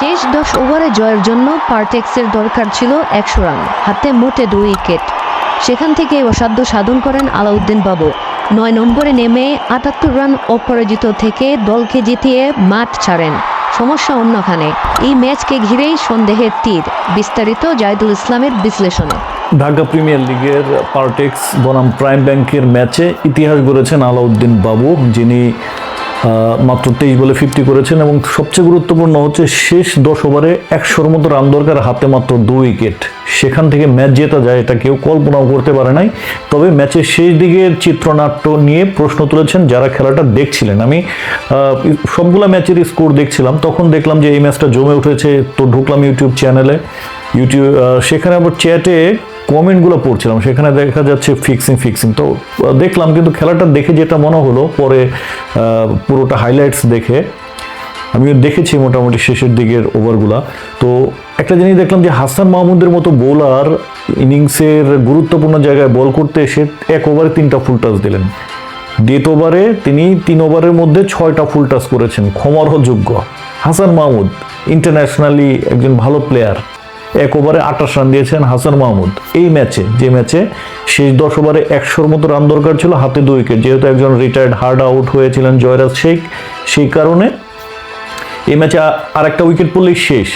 শেষ দশ ওভারে জয়ের জন্য পার্টেক্সের দরকার ছিল একশো রান, হাতে মোটে দুই উইকেট। সেখান থেকে অসাধ্য সাধন করেন আলাউদ্দিন বাবু। নয় নম্বরে নেমে আটাত্তর রান অপরাজিত থেকে দলকে জিতিয়ে মাঠ ছাড়েন। সমস্যা অন্যখানে। এই ম্যাচকে ঘিরেই সন্দেহের তীর, বিস্তারিত জাহিদুল ইসলামের বিশ্লেষণে। ঢাকা প্রিমিয়ার লিগের পার্টেক্স বনাম প্রাইম ব্যাংকের ম্যাচে ইতিহাস গড়েছেন আলাউদ্দিন বাবু, যিনি মাত্র তেইশ বলে ফিফটি করেছেন এবং সবচেয়ে গুরুত্বপূর্ণ হচ্ছে শেষ দশ ওভারে একশোর মতো রান দরকার, হাতে মাত্র দু উইকেট। সেখান থেকে ম্যাচ জেতা যায়, এটা কেউ কল্পনাও করতে পারে নাই। তবে ম্যাচের শেষ দিকের চিত্রনাট্য নিয়ে প্রশ্ন তুলেছেন যারা খেলাটা দেখছিলেন। আমি সবগুলা ম্যাচের স্কোর দেখছিলাম। তখন দেখলাম যে এই ম্যাচটা জমে উঠেছে, তো ঢুকলাম ইউটিউব চ্যানেলে ইউটিউব সেখানে আবার চ্যাটে কমেন্টগুলো পড়ছিলাম, সেখানে দেখা যাচ্ছে ফিক্সিং ফিক্সিং তো দেখলাম কিন্তু খেলাটা দেখে যেটা মনে হলো, পরে পুরোটা হাইলাইটস দেখে, আমিও দেখেছি মোটামুটি শেষের দিকের ওভারগুলা তো একটা জিনিস দেখলাম যে হাসান মাহমুদের মতো বোলার ইনিংসের গুরুত্বপূর্ণ জায়গায় বল করতে এসে এক ওভারে তিনটা ফুল টাচ দিলেন। ডেথ ওভারে তিনি তিন ওভারের মধ্যে ছয়টা ফুল টাচ করেছেন ক্ষমার্হযোগ্য হাসান মাহমুদ ইন্টারন্যাশনালি একজন ভালো প্লেয়ার এক ওভারে আটাশ রান দিয়েছেন হাসান মাহমুদ। এই ম্যাচে, যে ম্যাচে শেষ দশ ওভারে একশোর মতো রান দরকার ছিল হাতে দুই উইকেট। যেহেতু একজন রিটায়ার্ড হার্ড আউট হয়েছিলেন জয়রাজ শেখ, সেই কারণে এই ম্যাচে আর একটা উইকেট পড়লেই শেষ।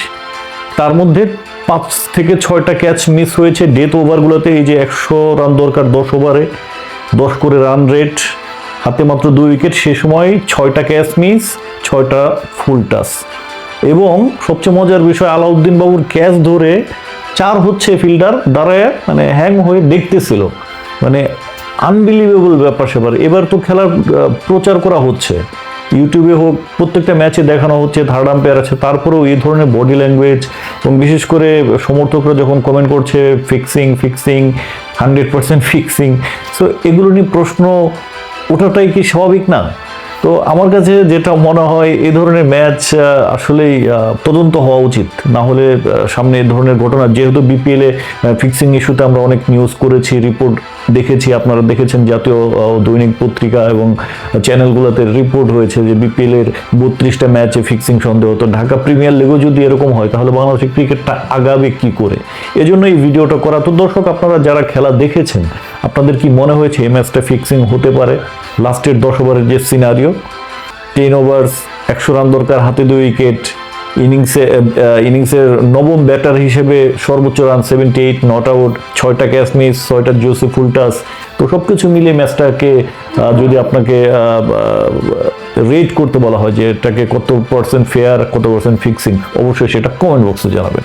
তার মধ্যে পাঁচ থেকে ছয়টা ক্যাচ মিস হয়েছে ডেথ ওভারগুলোতে। এই যে একশো রান দরকার দশ ওভারে, দশ করে রান রেট হাতে মাত্র দুই উইকেট। সে সময় ছয়টা ক্যাচ মিস ছয়টা ফুল টাস এবং সবচেয়ে মজার বিষয় আলাউদ্দিন বাবুর ক্যাচ ধরে চার হচ্ছে ফিল্ডার দাঁড়ায় মানে হ্যাং হয়ে দেখতেছিল। মানে আনবিলিভেবল ব্যাপার সেবার। এবার তো খেলার প্রচার করা হচ্ছে। ইউটিউবে হোক, প্রত্যেকটা ম্যাচে দেখানো হচ্ছে থার্ড আম্পায়ার আছে, তারপরেও এই ধরনের বডি ল্যাঙ্গুয়েজ এবং বিশেষ করে সমর্থকরা যখন কমেন্ট করছে fixing fixing hundred percent fixing so এগুলো নিয়ে প্রশ্ন ওঠাটাই কি স্বাভাবিক না? তো আমার কাছে যেটা মনে হয়, এ ধরনের ম্যাচ আসলেই তদন্ত হওয়া উচিত। না হলে সামনে এ ধরনের ঘটনা, যেহেতু বিপিএলে ফিক্সিং ইস্যুতে আমরা অনেক নিউজ করেছি রিপোর্ট দেখেছি, আপনারা দেখেছেন জাতীয় দৈনিক পত্রিকা এবং চ্যানেলগুলোতে রিপোর্ট হয়েছে যে বিপিএল এর বত্রিশটা ম্যাচে ফিক্সিং সন্দেহ। তো ঢাকা প্রিমিয়ার লিগও যদি এরকম হয়, তাহলে বাংলাদেশের ক্রিকেটটা আগাবে কি করে? এজন্য এই ভিডিওটা করা। তো দর্শক, আপনারা যারা খেলা দেখেছেন, আপনাদের কি মনে হয়েছে এই ম্যাচটা ফিক্সিং হতে পারে? লাস্টের দশ ওভারের যে সিনারিও টেন ওভার্স একশো রান দরকার, হাতে দুই উইকেট ইনিংসে ইনিংসের নবম ব্যাটার হিসেবে সর্বোচ্চ run seventy eight not out ছয়টা ক্যাচ মিস ছয়টা জোসি ফুলটাস তো সব কিছু মিলিয়ে ম্যাচটাকে যদি আপনাকে রেট করতে বলা হয় যে এটাকে কত পার্সেন্ট ফেয়ার কত পার্সেন্ট ফিক্সিং অবশ্যই সেটা কমেন্ট বক্সে জানাবেন।